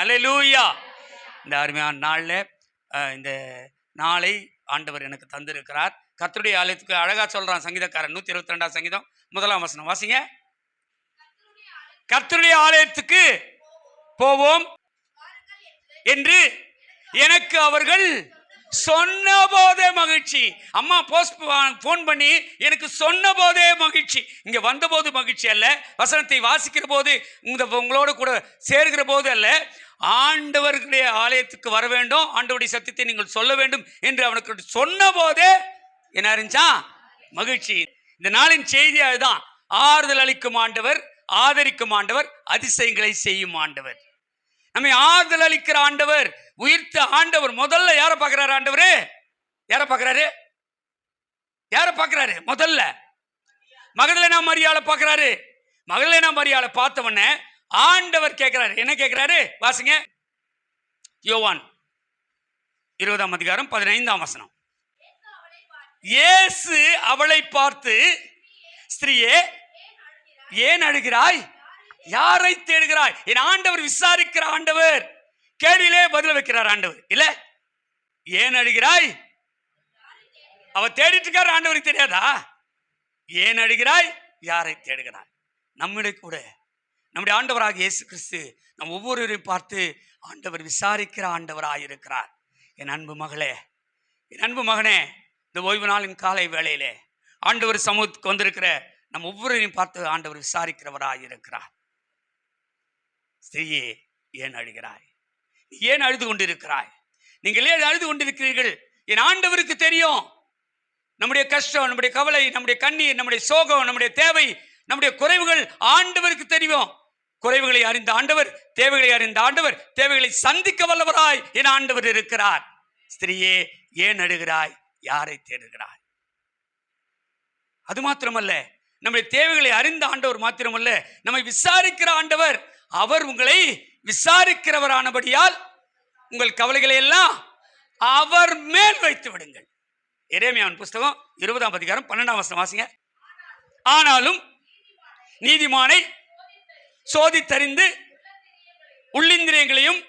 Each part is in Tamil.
அல்லேலூயா இந்த அருமையான நாளில் இந்த நாளை ஆண்டவர் எனக்கு தந்திருக்கிறார். கத்தருடைய ஆலயத்துக்கு அழகாக சொல்கிறான் சங்கீதக்காரன். நூற்றி இருபத்தி ரெண்டாம் சங்கீதம். முதலாம் வசனம். வாசிங்க. கர்த்தருடைய ஆலயத்துக்கு போவோம் என்று எனக்கு அவர்கள் சொன்ன போதே மகிழ்ச்சி. அம்மா போஸ்ட் ஃபோன் பண்ணி எனக்கு சொன்ன போதே மகிழ்ச்சி. இங்க வந்தபோது மகிழ்ச்சி அல்ல. வசனத்தை வாசிக்கிற போது இந்த உங்களோட கூட சேர்கிற போது அல்ல. ஆண்டவர்களுடைய ஆலயத்துக்கு வர வேண்டும். ஆண்டவருடைய சத்தியத்தை நீங்கள் சொல்ல வேண்டும் என்று அவனுக்கு சொன்ன போதே என்ன இருந்துச்சா? மகிழ்ச்சி. இந்த நாளின் செய்தி அதுதான். ஆறுதல் அளிக்கும் ஆண்டவர் ஆதரிக்கும் ஆண்டவர் அதிசயங்களை செய்யும் ஆண்டவர். நம்மை ஆறுதல் அளிக்கிற ஆண்டவர் உயிர்த்த ஆண்டவர். முதல்ல யாரை பார்க்குறாரு ஆண்டவர்? யாரை பார்க்குறாரு? யாரை பார்க்குறாரு? முதல்ல. மகளேனா மரியாதை பார்க்குறாரு. மகளேனா மரியாதை பார்த்த உடனே ஆண்டவர் கேட்கிறாரு. என்ன கேட்கிறாரு? வாசிங்க. யோவான் இருபதாம் அதிகாரம் பதினைந்தாம் வசனம். இயேசு அவளை பார்த்து ஸ்திரீயே ஏன் அழுகிறாய்? யாரை தேடுகிறாய்? என் ஆண்டவர் விசாரிக்கிற ஆண்டவர். கேள்வியிலே பதில் வைக்கிறார் ஆண்டவர். இல்ல? ஏன் அழுகிறாய்? அவ தேடிட்டு இருக்காரு ஆண்டவருக்கு தெரியாதா? ஏன் அழுகிறாய்? யாரை தேடுகிறாய்? நம்முடைய கூட நம்முடைய ஆண்டவராக இயேசு கிறிஸ்து நம் ஒவ்வொருவரையும் பார்த்து ஆண்டவர் விசாரிக்கிற ஆண்டவராக இருக்கிறார். என் அன்பு மகளே என் அன்பு மகனே இந்த ஓய்வு நாளின் காலை வேளையிலே ஆண்டவர் சமூகத்துக்கு வந்திருக்கிற நம் ஒவ்வொருவரையும் பார்த்து ஆண்டவர் விசாரிக்கிறவராக இருக்கிறார். ஸ்திரீயே ஏன் அழுகிறாய்? நீ ஏன் அழுது கொண்டிருக்கிறாய்? நீங்கள் ஏன் அழுது கொண்டிருக்கிறீர்கள்? என் ஆண்டவருக்கு தெரியும். நம்முடைய கஷ்டம் நம்முடைய கவலை நம்முடைய கண்ணீர் நம்முடைய சோகம் நம்முடைய தேவை நம்முடைய குறைவுகள் ஆண்டவருக்கு தெரியும். குறைவுகளை அறிந்த ஆண்டவர் தேவைகளை அறிந்த ஆண்டவர் தேவைகளை சந்திக்க வல்லவராய் என் ஆண்டவர் இருக்கிறார். ஸ்திரீயே ஏன் அழுகிறாய்? யாரை தேடுகிறாய்? அது மாத்திரமல்ல. நம்முடைய தேவைகளை அறிந்த ஆண்டவர் மாத்திரமல்ல. நம்மை விசாரிக்கிற ஆண்டவர் அவர் உங்களை விசாரிக்கிறவரானபடியால் உங்கள் கவலைகளை எல்லாம் அவர் மேல் வைத்து விடுங்கள். இறைமையான் புஸ்தகம் இருபதாம் அதிகாரம் பன்னெண்டாம் வசனம் வாசிங்க. ஆனாலும் நீதிமானை சோதித்தறிந்து உள்ளிந்திரியங்களையும்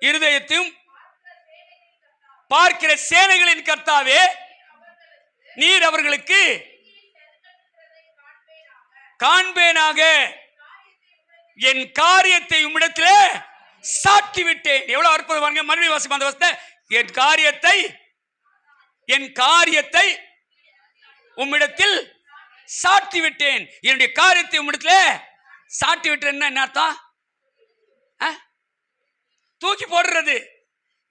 இருதயத்தையும் பார்க்கிற சேனைகளின் கர்த்தாவே நீர் அவர்களுக்கு காண்பேனாக. என் காரியத்தை உம்மிடத்திலே சாட்டி விட்டேன் எவ்வளவு அற்புதம் பாருங்க மறுபடியும் வாசிப்போம் அந்த வசத்தை என் காரியத்தை என் காரியத்தை உம்மிடத்தில் சாட்டி விட்டேன் என்னுடைய காரியத்தை உம்மிடத்துல சாட்டி விட்டேன்னா என்ன அர்த்தம்? ஆ? தூக்கி போடுறது.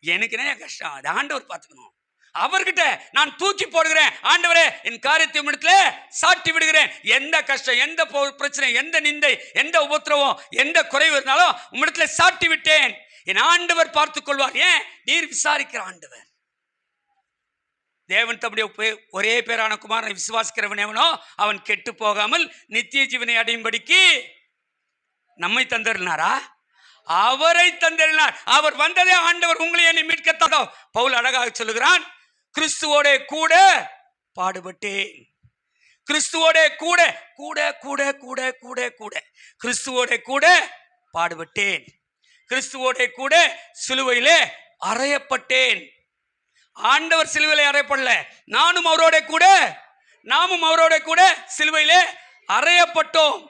எனக்கு என்ன கஷ்டம்? அது ஆண்டவர் பார்த்துக்கணும். அவர்கிட்ட நான் தூக்கி போடுகிறேன். ஆண்டவரே என் காரியத்தை உம்மிடத்துல சாட்டி விடுகிறேன். எந்த கஷ்டம் எந்த பிரச்சனை எந்த நிந்தை எந்த உபத்திரவம் எந்த குறைவு இருந்தாலும் உம்மிடத்துல சாட்டி விட்டேன். என் ஆண்டவர் பார்த்துக் கொள்வார். ஏன்? நீர் விசாரிக்கிற ஆண்டவர். தேவன் தம்முடைய ஒரே பேரான குமாரனை விசுவாசிக்கிறவன் எவனோ அவன் கெட்டு போகாமல் நித்திய ஜீவனை அடையும்படிக்கு நம்மை தந்திருந்தாரா அவரை தந்திருந்தார் அவர் வந்ததே ஆண்டவர். உங்களை என்னை மீட்கத்தாதோ பவுல் அழகாக சொல்லுகிறான். கிறிஸ்துவோட கூட பாடுபட்டேன். கிறிஸ்துவோட கூட கூட கூட கூட கூட கூட. கிறிஸ்துவோட கூட பாடுபட்டேன். கிறிஸ்துவோட கூட சிலுவையிலே அறையப்பட்டேன். ஆண்டவர் சிலுவையிலே அறையப்படல. நானும் அவரோட கூட நாமும் அவரோட கூட சிலுவையிலே அறையப்பட்டோம்.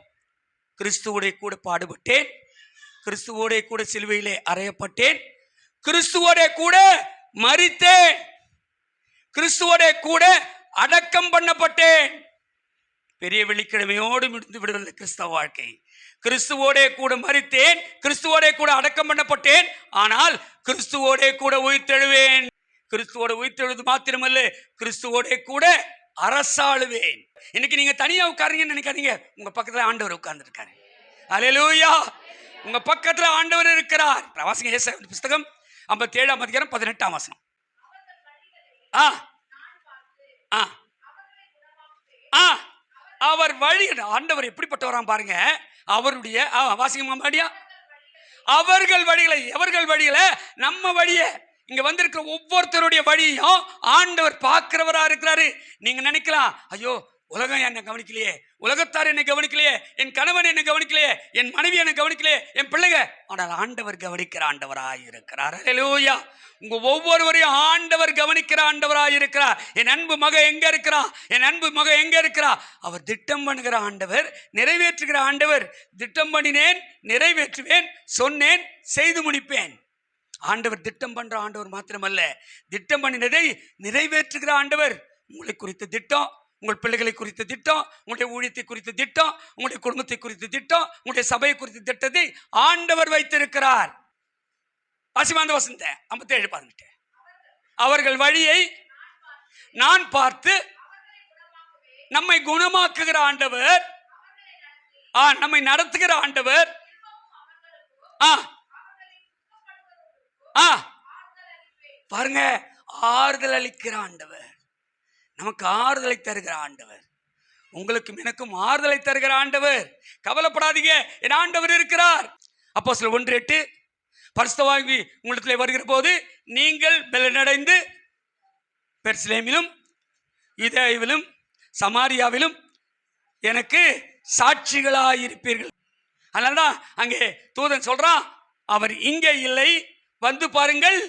கிறிஸ்துவோட கூட பாடுபட்டேன். கிறிஸ்துவோட கூட சிலுவையிலே அறையப்பட்டேன். கிறிஸ்துவோட கூட மறித்தேன் கிறிஸ்துவோட கூட அடக்கம் பண்ணப்பட்டேன். பெரிய வெள்ளிக்கிழமையோடு முடிந்து விடுதலை கிறிஸ்தவ வாழ்க்கை. கிறிஸ்துவோடே கூட மறித்தேன் கிறிஸ்துவோடே கூட அடக்கம் பண்ணப்பட்டேன் ஆனால் கிறிஸ்துவோடே கூட உயிர்த்தெழுவேன். கிறிஸ்துவோட உயிர்த்தெழுவது மாத்திரமல்ல கிறிஸ்துவோட கூட அரசாளுவேன். இன்னைக்கு நீங்க தனியா உட்காருங்கன்னு நினைக்காதீங்க. உங்க பக்கத்துல ஆண்டவர் உட்கார்ந்துருக்காரு. அலையலூயா உங்க பக்கத்துல ஆண்டவர் இருக்கிறார். வாசிங்க புஸ்தகம் ஐம்பத்தி ஏழாம் அதிகாரம் பதினெட்டாம் வசனம். ஆ. ஆ. ஆ. அவர் வழி ஆண்டவர் எப்படிப்பட்டவராம் பாருங்க. அவருடைய ஆ, வாசிங்க அவர்கள் வழிகளை எவர்கள் வழிகளை நம்ம வழியை. இங்க வந்திருக்கிற ஒவ்வொருத்தருடைய வழியையும் ஆண்டவர் பார்க்கிறவரா இருக்கிறாரு. நீங்க நினைக்கலாம் ஐயோ உலகம் என்னை கவனிக்கலையே. உலகத்தார் என்னை கவனிக்கலையே. என் கணவன் என்னை கவனிக்கலையே. என் மனைவி என்னை கவனிக்கலையே. என் பிள்ளைங்க. ஆனால் ஆண்டவர் கவனிக்கிற ஆண்டவராக இருக்கிறார் ஹalleluya. உங்க ஒவ்வொருவரையும் ஆண்டவர் கவனிக்கிற ஆண்டவராக இருக்கிறார் என் அன்பு மக எங்க இருக்கிறா? என் அன்பு மக எங்க இருக்கிறா? அவர் திட்டம் பண்ணுகிற ஆண்டவர் நிறைவேற்றுகிற ஆண்டவர். திட்டம் பண்ணினேன் நிறைவேற்றுவேன் சொன்னேன் செய்து முடிப்பேன். ஆண்டவர் திட்டம் பண்ற ஆண்டவர் மாத்திரமல்ல. திட்டம் பண்ணினதை நிறைவேற்றுகிற ஆண்டவர். உங்களை குறித்த திட்டம் உங்கள் பிள்ளைகளை குறித்த திட்டம் உங்களுடைய ஊழியத்தை குறித்த திட்டம் உங்களுடைய குடும்பத்தை குறித்த திட்டம் உங்களுடைய சபையை குறித்த திட்டத்தை ஆண்டவர் வைத்திருக்கிறார். வாசிமாந்த வசந்த ஐம்பத்தேழு பதினெட்டு அவர்கள் வழியை நான் பார்த்து நம்மை குணமாக்குகிற ஆண்டவர் ஆ நம்மை நடத்துகிற ஆண்டவர் ஆ ஆ பாருங்க ஆறுதல் அளிக்கிற ஆண்டவர். நமக்கு ஆறுதலை தருகிற ஆண்டவர். உங்களுக்கும் எனக்கும் ஆறுதலை தருகிற ஆண்டவர். கவலைப்படாதீங்க என் ஆண்டவர் இருக்கிறார். அப்போ சில ஒன்று எட்டு பரிசுத்தவாங்கி உங்களிடத்தில் வருகிற போது நீங்கள் பலனடைந்து பெர்சிலேமிலும் இதேவிலும் சமாரியாவிலும் எனக்கு சாட்சிகளாயிருப்பீர்கள். அதனால தான் அங்கே தூதன் சொல்கிறான் அவர் இங்கே இல்லை வந்து பாருங்கள்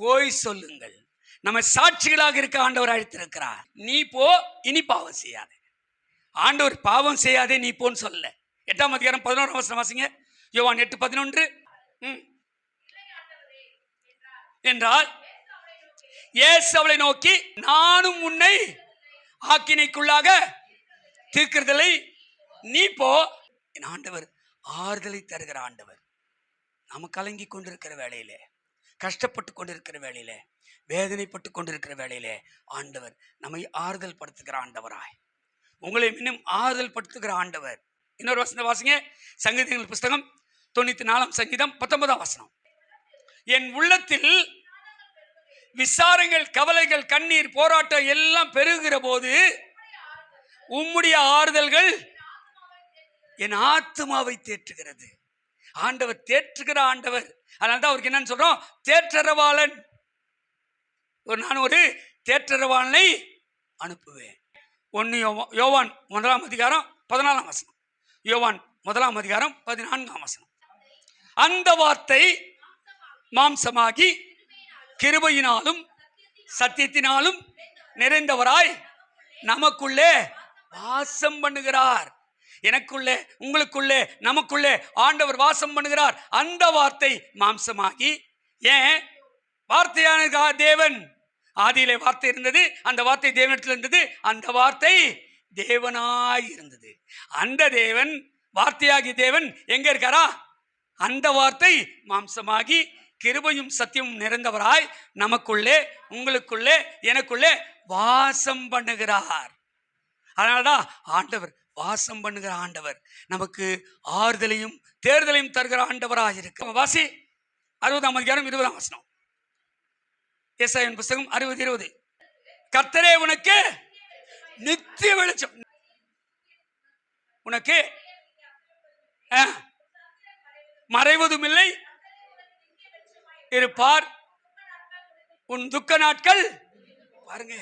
போய் சொல்லுங்கள். நம்ம சாட்சிகளாக இருக்க ஆண்டவர் அழைத்திருக்கிறார். நீ போ இனி பாவம் செய்யாத. ஆண்டவர் பாவம் செய்யாதே நீ போன்னு சொல்ல. எட்டாம் அதிகாரம் பதினோராம் வருஷம் வாசிங்க. யோவான் எட்டு பதினொன்று. ம். என்றால் இயேசு அவளை நோக்கி நானும் உன்னை ஆக்கினைக்குள்ளாக தீர்க்கிறதலை நீ போ. என் ஆண்டவர் ஆறுதலை தருகிற ஆண்டவர். நாம் கலங்கி கொண்டிருக்கிற வேலையிலே கஷ்டப்பட்டு கொண்டிருக்கிற வேலையிலே வேதனைப்பட்டு கொண்டிருக்கிற வேளையிலே ஆண்டவர் நம்மை ஆறுதல் படுத்துகிற ஆண்டவராய். உங்களை இன்னும் ஆறுதல் படுத்துகிற ஆண்டவர். இன்னொரு வசனம் வாசிங்க. சங்கீதங்கள் புஸ்தகம் தொண்ணூத்தி நாலாம் சங்கீதம் பத்தொன்பதாம் வசனம். என் உள்ளத்தில் விசாரங்கள் கவலைகள் கண்ணீர் போராட்டம் எல்லாம் பெருகிற போது உம்முடைய ஆறுதல்கள் என் ஆத்துமாவை தேற்றுகிறது. ஆண்டவர் தேற்றுகிற ஆண்டவர். அதனால தான் அவருக்கு என்னன்னு சொல்றோம்? தேற்றரவாளன் ஒரு நான் ஒரு தேற்றரவாளனை அனுப்புவேன். ஒன்று யோவான் யோவான் முதலாம் அதிகாரம் பதினாலாம் வசனம். யோவான் முதலாம் அதிகாரம் பதினான்காம் வசனம். அந்த வார்த்தை மாம்சமாகி கிருபையினாலும் சத்தியத்தினாலும் நிறைந்தவராய் நமக்குள்ளே வாசம் பண்ணுகிறார். எனக்குள்ளே உங்களுக்குள்ளே நமக்குள்ளே ஆண்டவர் வாசம் பண்ணுகிறார். அந்த வார்த்தை மாம்சமாகி ஏன்? வார்த்தையான தேவன் ஆதியிலே வார்த்தை இருந்தது அந்த வார்த்தை தேவனிடத்தில் இருந்தது அந்த வார்த்தை தேவனாய் இருந்தது. அந்த தேவன் வார்த்தையாகி தேவன் எங்கே இருக்காரா? அந்த வார்த்தை மாம்சமாகி கிருபையும் சத்தியமும் நிறைந்தவராய் நமக்குள்ளே உங்களுக்குள்ளே எனக்குள்ளே வாசம் பண்ணுகிறார். அதனாலதான் ஆண்டவர் வாசம் பண்ணுகிற ஆண்டவர் நமக்கு ஆறுதலையும் தேர்தலையும் தருகிற ஆண்டவராக இருக்கு. வாசி அறுபதாம் அதிகாரம் இருபதாம் வசனம். எஸ்ஐன் புஸ்தகம் அறுபது இருபது. கர்த்தரே உனக்கு நித்திய வெளிச்சம். உனக்கு மறைவதும் இல்லை இருப்பார். உன் துக்க நாட்கள் பாருங்க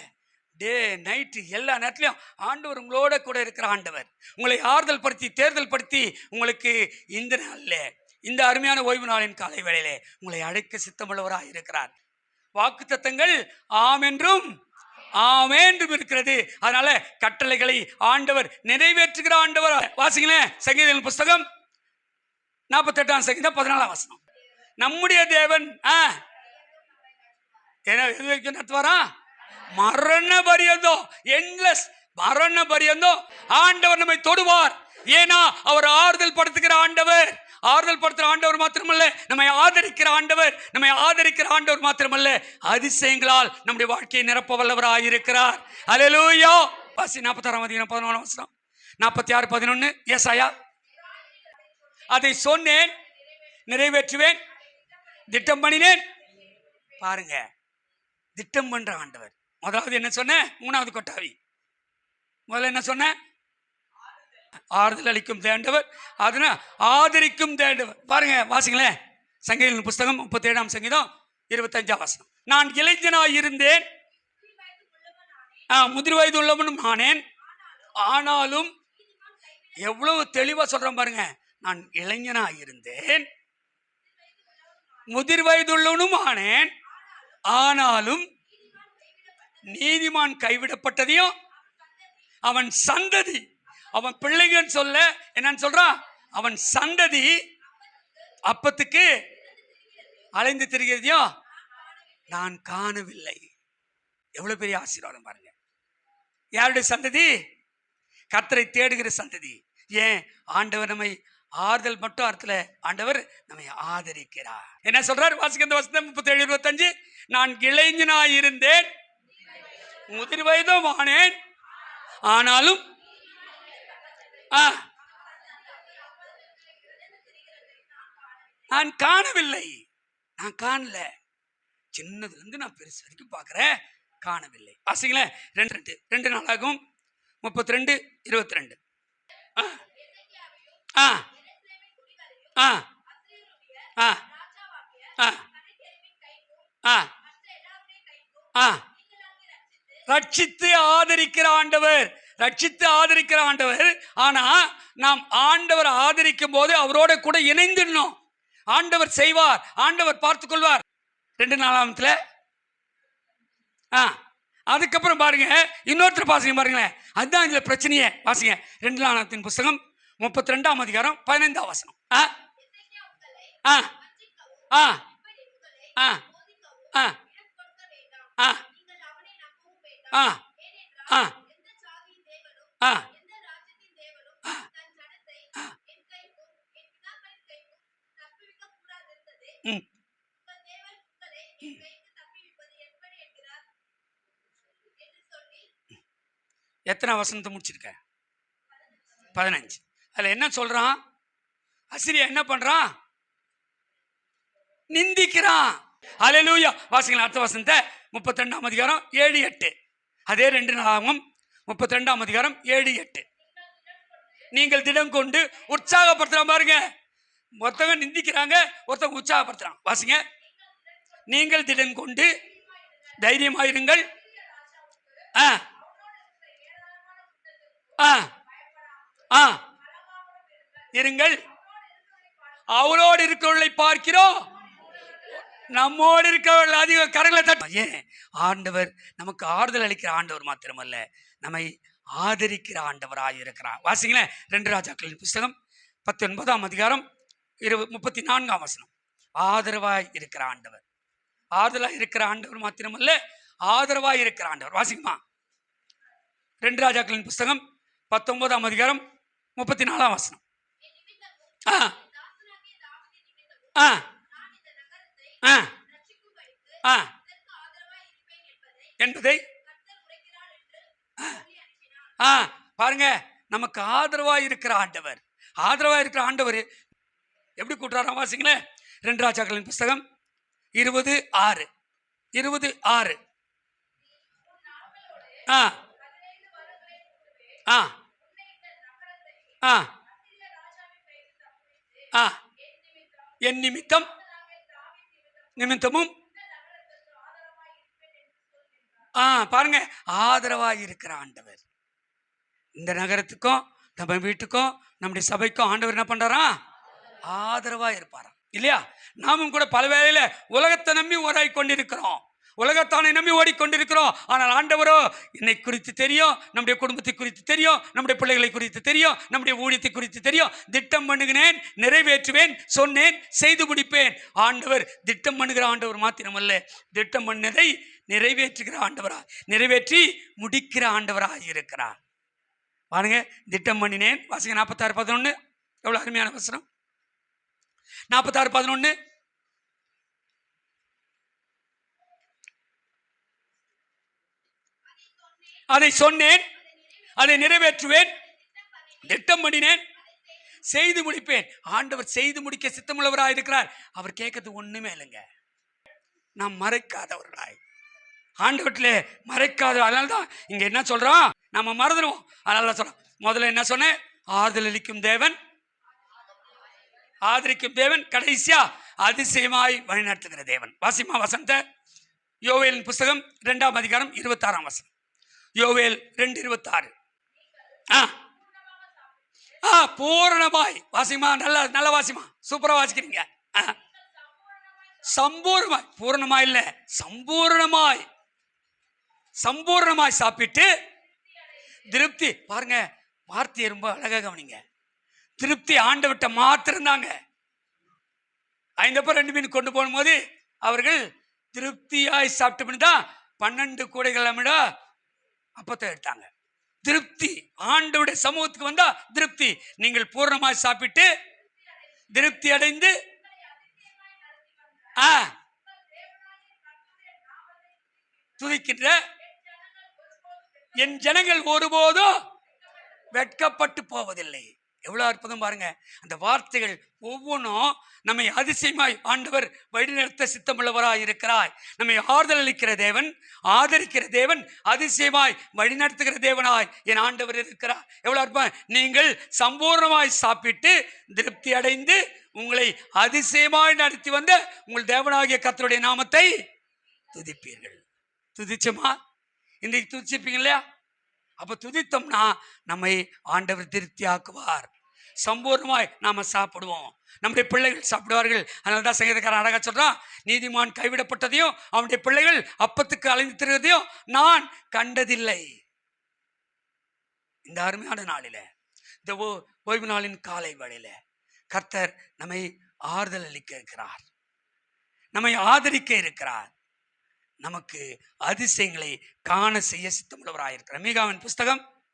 டே நைட்டு எல்லா நேரத்திலையும் ஆண்டவர் உங்களோட கூட இருக்கிற ஆண்டவர். உங்களை ஆறுதல் படுத்தி தேர்தல் படுத்தி உங்களுக்கு இந்த நாளில் இந்த அருமையான ஓய்வு நாளின் காலை வேளையிலே உங்களை அழைக்க சித்தமுள்ளவராக இருக்கிறார். வாக்கு தத்தங்கள் ஆம் என்றும் ஆமேன்றும் இருக்கிறது. அதனால கட்டளைகளை ஆண்டவர் நிறைவேற்றுகிற ஆண்டவர். வாசிங்களேன் சங்கீதம் புஸ்தகம் நாற்பத்தெட்டாம் சங்கீதம் பதினாலாம் வசனம். நம்முடைய தேவன் ஆ என்ன எது வரைக்கும் நடத்துவாரா மரண பரியந்தோ என்லெஸ் மரண பரியந்தோ ஆண்டவர் நம்மை தொடுவார். ஏன்னா அவர் ஆறுதல் படுத்துகிற ஆண்டவர். ஆறுதல் படுத்துகிற ஆண்டவர் மாத்திரமல்ல. நம்மை ஆதரிக்கிற ஆண்டவர் நம்மை ஆதரிக்கிற ஆண்டவர் மாத்திரமல்ல. அதிசயங்களால் நம்முடைய வாழ்க்கையை நிரப்ப வல்லவராக இருக்கிறார் அலலூயா பசி நாற்பத்தாறாம் அதிகம் பதினோரு வருஷம் நாற்பத்தி ஆறு பதினொன்று எஸ் ஐயா அதை சொன்னேன் நிறைவேற்றுவேன் திட்டம் பண்ணினேன். பாருங்க திட்டம் பண்ற ஆண்டவர். முதலாவது என்ன சொன்னேன் மூணாவது கொட்டாவி. முதல்ல என்ன சொன்னேன் ஆறுதல் அளிக்கும் தேண்டவர். அதனா ஆதரிக்கும் தேண்டவர். பாருங்க வாசிங்களேன். சங்கீதம் புஸ்தகம் முப்பத்தேழாம் சங்கீதம் இருபத்தஞ்சாம் வாசனம். நான் இளைஞனாக இருந்தேன். ஆ, முதிர் வயது உள்ளவனும் ஆனேன். ஆனாலும் எவ்வளவு தெளிவா சொல்றேன் பாருங்க. நான் இளைஞனா இருந்தேன். முதிர் வயதுள்ளவனும் ஆனேன். ஆனாலும் நீதிமான் கைவிடப்பட்டதையும் அவன் சந்ததி அவன் பிள்ளைங்கன்னு சொல்ல என்னன்னு சொல்றான்? அவன் சந்ததி அப்பத்துக்கு அலைந்து திரிகிறதையும் நான் காணவில்லை. எவ்வளவு பெரிய ஆசீர்வாதம் பாருங்க. யாருடைய சந்ததி? கத்தரை தேடுகிற சந்ததி. ஏன்? ஆண்டவர் நம்மை ஆறுதல் மட்டும் அர்த்தல ஆண்டவர் நம்மை ஆதரிக்கிறார். என்ன சொல்றார்? வாசிக்க இந்த வசனம் முப்பத்தி ஏழு இருபத்தஞ்சு. நான் இளைஞனாயிருந்தேன். முதிர் வயதும் ஆனேன். ஆனாலும் ஆ, நான் காணவில்லை. நான் காணல. சின்னதுல இருந்து நான் பெருசு வரைக்கும் பார்க்குறேன் காணவில்லை. வாசிங்களேன் ரெண்டு ரெண்டு ரெண்டு நாளாகும். முப்பத்தி ரெண்டு இருபத்தி ரெண்டு ஆ. ஆ. ஆ. ஆ. ஆ. ஆ. ஆ. ரட்சித்து ஆதரிக்கிற ஆண்டவர். ரட்சித்து ஆதரிக்கிற ஆண்டவர். ஆனா நாம் ஆண்டவர் ஆதரிக்கும் போது அவரோட கூட இணைந்துடணும். ஆண்டவர் செய்வார் ஆண்டவர் பார்த்துக்கொள்வார் ரெண்டு நாலாமத்துல. ஆ அதுக்கப்புறம் பாருங்க இன்னொருத்தர் பாருங்க பாருங்களேன். அதுதான் இதுல பிரச்சனையே வாசிங்க. ரெண்டு நாளாமத்தின் புஸ்தகம் முப்பத்தி ரெண்டாம் அதிகாரம் பதினைந்தாம் வசனம். ஆ ஆ ஆ ஆ ஆ ஆ ஆ ஆ. ம். எத்தனை வசனத்தை முடிச்சிருக்க? பதினஞ்சு. அதில் என்ன சொல்றான்? அசிரியா என்ன பண்றான்? நிந்திக்கிறான். அலையூயா வாசிக்கலாம் அடுத்த வசனத்தை. முப்பத்தி ரெண்டாம் அதிகாரம் ஏழு எட்டு. அதே ரெண்டு நாளாகவும் முப்பத்தி ரெண்டாம் அதிகாரம் ஏழு எட்டு. நீங்கள் திடம் கொண்டு உற்சாகப்படுத்துறான் பாருங்க. ஒருத்தவங்க நிந்திக்கிறாங்க ஒருத்தவங்க உற்சாகப்படுத்துறான். வாசிங்க. நீங்கள் திடம் கொண்டு தைரியமாயிருங்கள். ஆ. ஆ. ஆ. இருங்கள். அவரோடு இருக்கிறவர்களை பார்க்கிறோம். நம்மோடு இருக்கிறவர்கள் அதிக கரங்களை தட்ட. ஏன்? ஆண்டவர் நமக்கு ஆறுதல் அளிக்கிற ஆண்டவர் மாத்திரமல்ல. நம்மை ஆதரிக்கிற ஆண்டவராக இருக்கிறார். வாசிங்களேன் ரெண்டு ராஜாக்களின் புஸ்தகம் பத்தொன்பதாம் அதிகாரம் இரு முப்பத்தி நான்காம் வசனம். ஆதரவாய் இருக்கிற ஆண்டவர். ஆறுதலாய் இருக்கிற ஆண்டவர் மாத்திரமல்ல ஆதரவாய் இருக்கிற ஆண்டவர். வாசிக்குமா? ரெண்டு ராஜாக்களின் புஸ்தகம் பத்தொன்பதாம் அதிகாரம் முப்பத்தி நாலாம் வசனம். ஆ. ஆ. ஆ. ஆ. என்பதை ஆ பாருங்க நமக்கு ஆதரவா இருக்கிற ஆண்டவர். ஆதரவா இருக்கிற ஆண்டவர் எப்படி கூட்டுறாரு வாசிங்களேன் ரெண்டு ராஜாக்களின் புஸ்தகம் இருபது ஆறு. இருபது ஆறு. ஆ. ஆ. ஆ. ஆ. என் நிமித்தம் நிமித்தமும் ஆ பாருங்க ஆதரவாக இருக்கிற ஆண்டவர். இந்த நகரத்துக்கும் நம்ம வீட்டுக்கும் நம்முடைய சபைக்கும் ஆண்டவர் என்ன பண்ணுறாரா ஆதரவாக இருப்பாராம் இல்லையா? நாமும் கூட பல வேளையில் உலகத்தை நம்பி ஓடாய் கொண்டிருக்கிறோம். உலகத்தானை நம்பி ஓடிக்கொண்டிருக்கிறோம் ஆனால் ஆண்டவரோ என்னை குறித்து தெரியும் நம்முடைய குடும்பத்தை குறித்து தெரியும் நம்முடைய பிள்ளைகளை குறித்து தெரியும் நம்முடைய ஊழியத்தை குறித்து தெரியும். திட்டம் பண்ணுகிறேன் நிறைவேற்றுவேன் சொன்னேன் செய்து முடிப்பேன். ஆண்டவர் திட்டம் பண்ணுகிற ஆண்டவர் மாத்திரமல்ல. திட்டம் பண்ணதை நிறைவேற்றுகிற ஆண்டவரா நிறைவேற்றி முடிக்கிற ஆண்டவராக இருக்கிறார். பாருங்க திட்டம் பண்ணினேன். வாசிங்க நாற்பத்தாறு பதினொன்று எவ்வளோ அருமையான வசனம். நாற்பத்தாறு பதினொன்று அதை சொன்னேன் அதை நிறைவேற்றுவேன். திட்டம் பண்ணினேன் செய்து முடிப்பேன். ஆண்டவர் செய்து முடிக்க சித்தமுள்ளவராக இருக்கிறார் அவர் கேட்கறது ஒண்ணுமே இல்லைங்க. நாம் மறைக்காதவர்களாய். ஆண்டவற்றிலே மறைக்காது. அதனால தான் இங்கே என்ன சொல்கிறான் நம்ம மறந்துடுவோம். அதனால தான் சொல்கிறோம் முதல்ல என்ன சொன்னேன்? ஆறுதல் அளிக்கும் தேவன் ஆதரிக்கும் தேவன் கடைசியா அதிசயமாய் வழிநடத்துகிற தேவன். வாசிமா வசந்த யோவேலின் புஸ்தகம் இரண்டாம் அதிகாரம் இருபத்தாறாம் வசனம். யோவேல் ரெண்டு இருபத்தாறு. ஆ. ஆ பூரணமாய். வாசிமா நல்ல நல்ல வாசிமா. சூப்பரா வாசிக்கிறீங்க. ஆ. சம்பூர்ணமாய். பூரணமாய் இல்ல சம்பூர்ணமாய். சம்பூர்ணமாய் சாப்பிட்டு திருப்தி. பாருங்க வார்த்தையை ரொம்ப அழகாக கவனிங்க. திருப்தி ஆண்டவட்ட மாத்திருந்தாங்க ஐந்தப்ப ரெண்டு மீன் கொண்டு போகும்போது அவர்கள் திருப்தியாய் சாப்பிட்டு தான் பன்னெண்டு கூடைகள் விட அப்பத்தை எடுத்தாங்க. திருப்தி ஆண்டவுடைய சமூகத்துக்கு வந்தா திருப்தி. நீங்கள் பூர்ணமாய் சாப்பிட்டு திருப்தி அடைந்து ஆ துதிக்கின்ற என் ஜனங்கள் ஒருபோதும் வெட்கப்பட்டு போவதில்லை. எவ்வளோ அற்புதம் பாருங்க. அந்த வார்த்தைகள் ஒவ்வொன்றும் நம்மை அதிசயமாய் ஆண்டவர் வழிநடத்த சித்தமுள்ளவராய் இருக்கிறாய் நம்மை ஆறுதல் அளிக்கிற தேவன் ஆதரிக்கிற தேவன் அதிசயமாய் வழிநடத்துகிற தேவனாய் என் ஆண்டவர் இருக்கிறார். எவ்வளோ அற்புதம். நீங்கள் சம்பூர்ணமாய் சாப்பிட்டு திருப்தி அடைந்து உங்களை அதிசயமாய் நடத்தி வந்த உங்கள் தேவனாகிய கத்தருடைய நாமத்தை துதிப்பீர்கள். துதிச்சோமா? இன்றைக்கு துதிச்சிருப்பீங்க இல்லையா? அப்போ துதித்தோம்னா நம்மை ஆண்டவர் திருப்தி ஆக்குவார் சம்பூர்ணமாய் நாம சாப்பிடுவோம். நம்முடைய பிள்ளைகள் சாப்பிடுவார்கள். அதனால தான் சங்கீதக்காரன் அழகாக சொல்கிறான் நீதிமான் கைவிடப்பட்டதையும் அவனுடைய பிள்ளைகள் அப்பத்துக்கு அலைந்து திருவதையும் நான் கண்டதில்லை. இந்த அருமையான நாளில் இந்த ஓ- ஓய்வு நாளின் காலை வேளையில கர்த்தர் நம்மை ஆறுதல் அளிக்க இருக்கிறார். நம்மை ஆதரிக்க இருக்கிறார். நமக்கு அதிசயங்களை காண செய்ய சித்தமுள்ளவராயிருக்கிறார். மீகாவின் புஸ்தகம்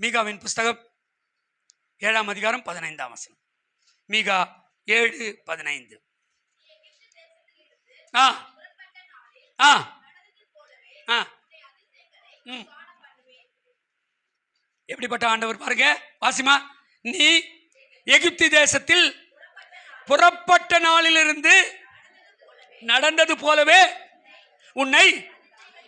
மீகாவின் புஸ்தகம் ஏழாம் அதிகாரம் பதினைந்தாம் வசனம். மீகா ஏழு பதினைந்து. ஆ ஆ ஆ. ம். எப்படிப்பட்ட ஆண்டவர் பாருங்க வாசிமா நீ எகிப்தி தேசத்தில் புறப்பட்ட நாளிலிருந்து நடந்தது போலவே உன்னை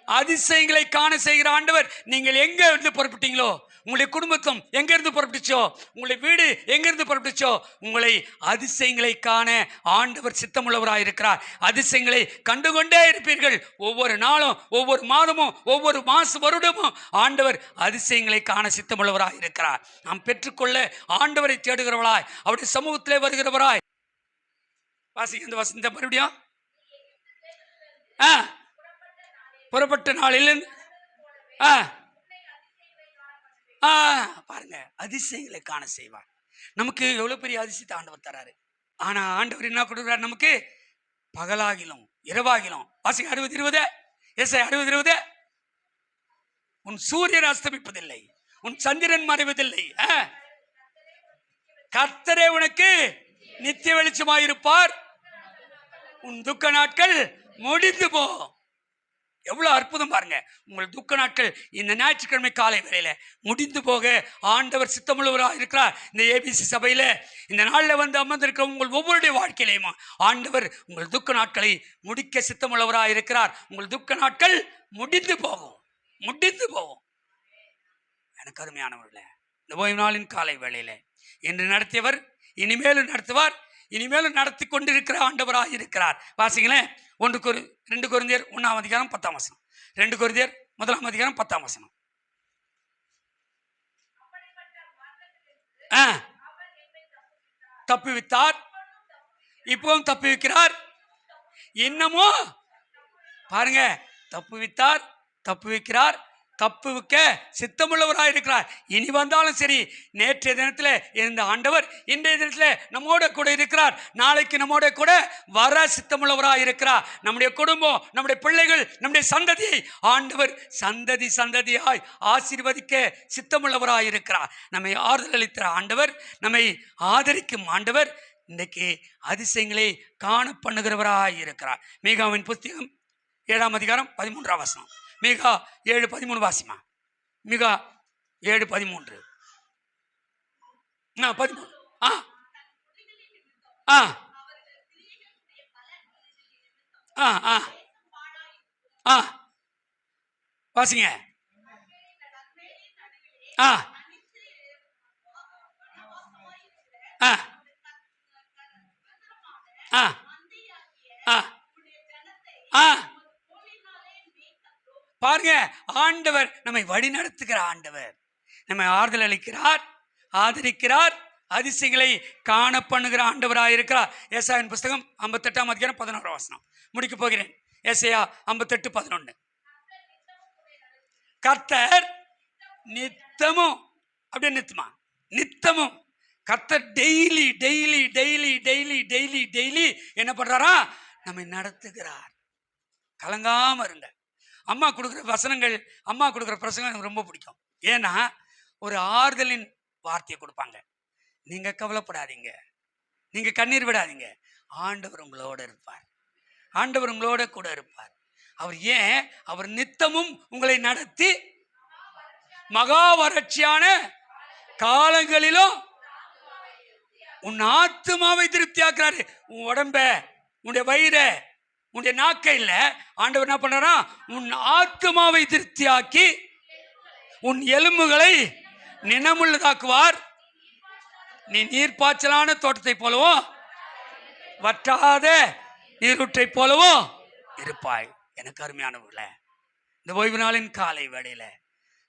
அதிசயங்களை காண செய்கிற ஆண்டவர் நீங்கள் எங்க இருந்து புறப்பட்டீங்களோ உங்களுடைய குடும்பத்தும் எங்க இருந்து புறப்பட்டுச்சோ உங்களுடைய வீடு எங்க இருந்து புறப்பட்டுச்சோ உங்களை அதிசயங்களை காண ஆண்டவர் சித்தமுள்ளவராக இருக்கிறார். அதிசயங்களை கண்டுகொண்டே இருப்பீர்கள். ஒவ்வொரு நாளும் ஒவ்வொரு மாதமும் ஒவ்வொரு மாச வருடமும் ஆண்டவர் அதிசயங்களை காண சித்தமுள்ளவராக இருக்கிறார். நாம் பெற்றுக்கொள்ள ஆண்டவரை தேடுகிறவளாய் அவருடைய சமூகத்திலே வருகிறவராய். வாசி இந்த வசந்த மறுபடியும். ஆ. புறப்பட்ட நாளில் ஆ ஆ பாருங்க அதிசயங்களை காண செய்வார். நமக்கு எவ்வளோ பெரிய அதிசயத்தை ஆண்டவர் தராரு. ஆனால் ஆண்டவர் என்ன கொடுக்குறாரு நமக்கு? பகலாகிலும் இரவாகிலும். வாசிங்க அறுபது இருபது. எஸ் அறுபது இருபது. உன் சூரியன் அஸ்தமிப்பதில்லை உன் சந்திரன் மறைவதில்லை ஆ. கர்த்தரே உனக்கு நித்திய வெளிச்சமாயிருப்பார். உன் துக்க நாட்கள் முடிந்து போ. எவ்வளோ அற்புதம் பாருங்க. உங்கள் துக்க நாட்கள் இந்த ஞாயிற்றுக்கிழமை காலை வேளையில முடிந்து போக ஆண்டவர் சித்தமுள்ளவராக இருக்கிறார். இந்த ஏபிசி சபையில் இந்த நாளில் வந்து அமர்ந்திருக்கிற உங்கள் ஒவ்வொருடைய வாழ்க்கையிலையும் ஆண்டவர் உங்கள் துக்க நாட்களை முடிக்க சித்தமுள்ளவராக இருக்கிறார். உங்கள் துக்க நாட்கள் முடிந்து போகும். முடிந்து போகும். எனக்கு அருமையானவர்களே இந்த ஓய்வு நாளின் காலை வேளையில் என்று நடத்தியவர் இனிமேலும் நடத்துவார். இனிமேலும் நடத்தி கொண்டிருக்கிற ஆண்டவராக இருக்கிறார். வாசிங்களேன். ஒன்று கொரு ரெண்டு குருந்தியர் ஒன்றாம் அதிகாரம் பத்தாம் வசனம். ரெண்டு குருந்தியர் முதலாம் அதிகாரம் பத்தாம் வசனம். ஆ. தப்புவித்தார். இப்பவும் தப்புவிக்கிறார். இன்னமும் பாருங்க. தப்புவித்தார் தப்புவிக்கிறார். தப்புவிக்க சித்தமுள்ளவராக இருக்கிறார் இனி வந்தாலும் சரி நேற்றைய தினத்தில் இருந்த ஆண்டவர் இன்றைய தினத்தில் நம்மோட கூட இருக்கிறார். நாளைக்கு நம்மோட கூட வர சித்தமுள்ளவராக இருக்கிறார் நம்முடைய குடும்பம் நம்முடைய பிள்ளைகள் நம்முடைய சந்ததியை ஆண்டவர் சந்ததி சந்ததியாய் ஆசீர்வதிக்க சித்தமுள்ளவராக இருக்கிறார் நம்மை ஆறுதல் அளித்த ஆண்டவர் நம்மை ஆதரிக்கும் ஆண்டவர் இன்றைக்கு அதிசயங்களை காண பண்ணுகிறவராக இருக்கிறார் மேகாவின் புஸ்தகம் ஏழாம் அதிகாரம் பதிமூன்றாம் வசனம். மிகா ஏழு பதிமூணு வாசிமா. மிகா ஏழு பதிமூன்று. ஆ பதிமூணு? ஆ. ஆ. ஆ ஆ. ஆ. வாசிங்க. ஆ. ஆ. ஆ. ஆ. ஆ. பாருங்க ஆண்டவர் நம்மை வழி நடத்துகிற ஆண்டவர். நம்மை ஆறுதல் அளிக்கிறார் ஆதரிக்கிறார் அதிசயங்களை காண பண்ணுகிற ஆண்டவராக இருக்கிறார். ஏசாயின் புஸ்தகம் ஐம்பத்தெட்டாம் அதிகாரம் பதினோரு வசனம். முடிக்க போகிறேன். ஏசையா ஐம்பத்தெட்டு பதினொன்று கர்த்தர் நித்தமும் அப்படியே நித்தமா நித்தமும். கர்த்தர் daily daily daily daily daily daily என்ன பண்ணுறாரா நம்மை நடத்துகிறார். கலங்காமல் இருங்க. அம்மா கொடுக்குற வசனங்கள் அம்மா கொடுக்குற பிரசங்கம் எனக்கு ரொம்ப பிடிக்கும். ஏன்னா ஒரு ஆறுதலின் வார்த்தையை கொடுப்பாங்க. நீங்கள் கவலைப்படாதீங்க. நீங்கள் கண்ணீர் விடாதீங்க. ஆண்டவர் உங்களோட இருப்பார். ஆண்டவர் உங்களோட கூட இருப்பார். அவர் ஏன்? அவர் நித்தமும் உங்களை நடத்தி மகா வறட்சியான காலங்களிலும் உன் ஆத்துமாவை திருப்தியாக்குறாரு. உன் உடம்ப உன்னுடைய வயிறை உன்னுடைய நாக்கை இல்லை. ஆண்டவர் என்ன பண்றாரா உன் ஆத்மாவை திருப்தியாக்கி உன் எலும்புகளை நினமுள்ளதாக்குவார் நீ நீர்ப்பாய்ச்சலான தோட்டத்தை போலவும் வற்றாத நீரூற்றை போலவும் இருப்பாய். எனக்கு அருமையானவர்களே இந்த ஓய்வு நாளின் காலை வேளையில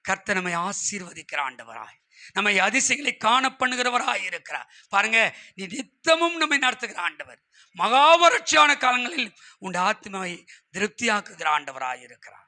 கர்த்தனமை ஆசீர்வதிக்கிற ஆண்டவராய். நம்மை அதிசயங்களை காண பண்ணுகிறவராய் இருக்கிறார். பாருங்க நீ நித்தமும் நம்மை நடத்துகிற ஆண்டவர். மகாவரட்சியான காலங்களில் உன் ஆத்மாவை திருப்தியாக்குகிற ஆண்டவராக இருக்கிறார்.